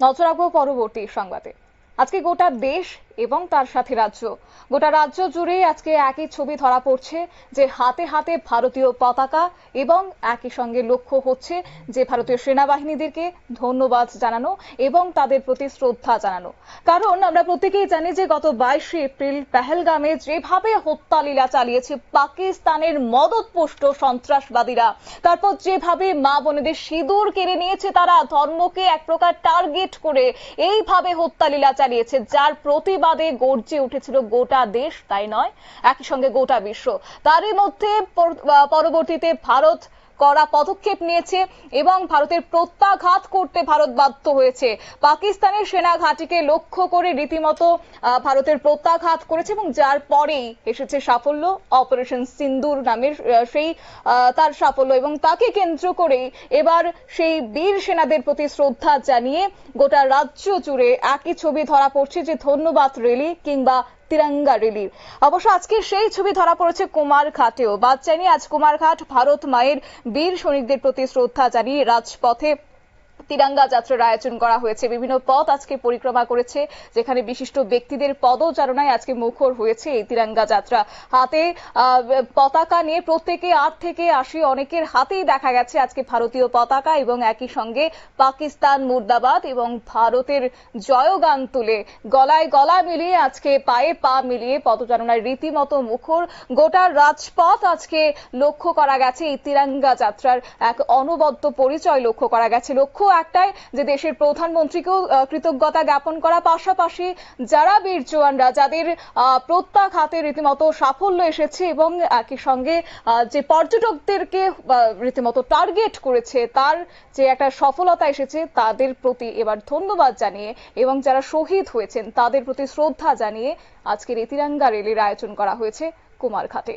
নজর রাখব পরবর্তী সংবাদে। আজকে গোটা দেশ এবং তার সাথে রাজ্য। গোটা রাজ্য জুড়ে আজকে একই ছবি ধরা পড়ছে যে হাতে হাতে ভারতীয় পতাকা এবং একই সঙ্গে লক্ষ্য হচ্ছে যে ভারতীয় সেনাবাহিনীদেরকে ধন্যবাদ জানানো এবং তাদের প্রতি শ্রদ্ধা জানানো। কারণ আমরা প্রত্যেকেই জানি যে গত বাইশে এপ্রিল পেহেলগামে যেভাবে হত্যা লীলা চালিয়েছে পাকিস্তানের মদতপুষ্ট সন্ত্রাসবাদীরা, তারপর যেভাবে মা বোনেদের সিঁদুর কেড়ে নিয়েছে তারা ধর্মকে এক প্রকার টার্গেট করে এইভাবে হত্যা লীলা চালিয়েছে, যার প্রতিবাদে গর্জে উঠেছিল গোটা দেশ তাই নয় একই সঙ্গে গোটা বিশ্ব। তারই মধ্যে পরবর্তীতে ভারত কড়া পদক্ষেপ নিয়েছে এবং ভারতের প্রত্যাঘাত করতে ভারত বাধ্য হয়েছে। পাকিস্তানের সেনা ঘাঁটিকে লক্ষ্য করে রীতিমতো ভারতের প্রত্যাঘাত করেছে এবং যার পরেই এসেছে সাফল্য, অপারেশন সিন্দুর নামের সেই তার সাফল্য এবং তাকে কেন্দ্র করেই এবার সেই বীর সেনাদের প্রতি শ্রদ্ধা জানিয়ে গোটা রাজ্য জুড়ে একই ছবি ধরা পড়ছে যে ধন্যবাদ রেলি কিংবা তিরঙ্গা রেলির অবশ্য আজকে সেই ছবি ধরা পড়েছে কুমারঘাটেও। বাদ চাইনি আজ কুমারঘাট ভারত মায়ের বীর সৈনিকদের প্রতি শ্রদ্ধা জানিয়ে রাজপথে তিরঙ্গা যাত্রার আয়োজন করা হয়েছে। বিভিন্ন পথ আজকে পরিক্রমা করেছে, যেখানে বিশিষ্ট ব্যক্তিদের পদচারণায় আজকে মুখর হয়েছে এই তিরঙ্গা যাত্রা। হাতে পতাকা নিয়ে প্রত্যেকে আট থেকে আশি অনেকের হাতেই দেখা গেছে আজকে ভারতীয় পতাকা এবং একই সঙ্গে পাকিস্তান মুর্দাবাদ এবং ভারতের জয়গান তুলে গলায় গলা মিলিয়ে আজকে পায়ে পা মিলিয়ে পদচারণায় রীতিমতো মুখর। গোটা রাজপথ আজকে লক্ষ্য করা গেছে এই তিরঙ্গা যাত্রার এক অনবদ্য পরিচয় লক্ষ্য করা গেছে। লক্ষ্য একটাই যে দেশের প্রধানমন্ত্রীকেও কৃতজ্ঞতা জ্ঞাপন করা, পাশাপাশি যারা বীর জওয়ানরা, যাদের প্রত্যাঘাতে রীতিমতো সাফল্য এসেছে এবং একই সঙ্গে যে পর্যটকদেরকে রীতিমতো টার্গেট করেছে, তার যে একটা সফলতা এসেছে, তাদের প্রতি এবার ধন্যবাদ জানিয়ে এবং যারা শহীদ হয়েছেন, তাদের প্রতি শ্রদ্ধা জানিয়ে আজকের এই তিরঙ্গা রেলির আয়োজন করা হয়েছে কুমারঘাটে।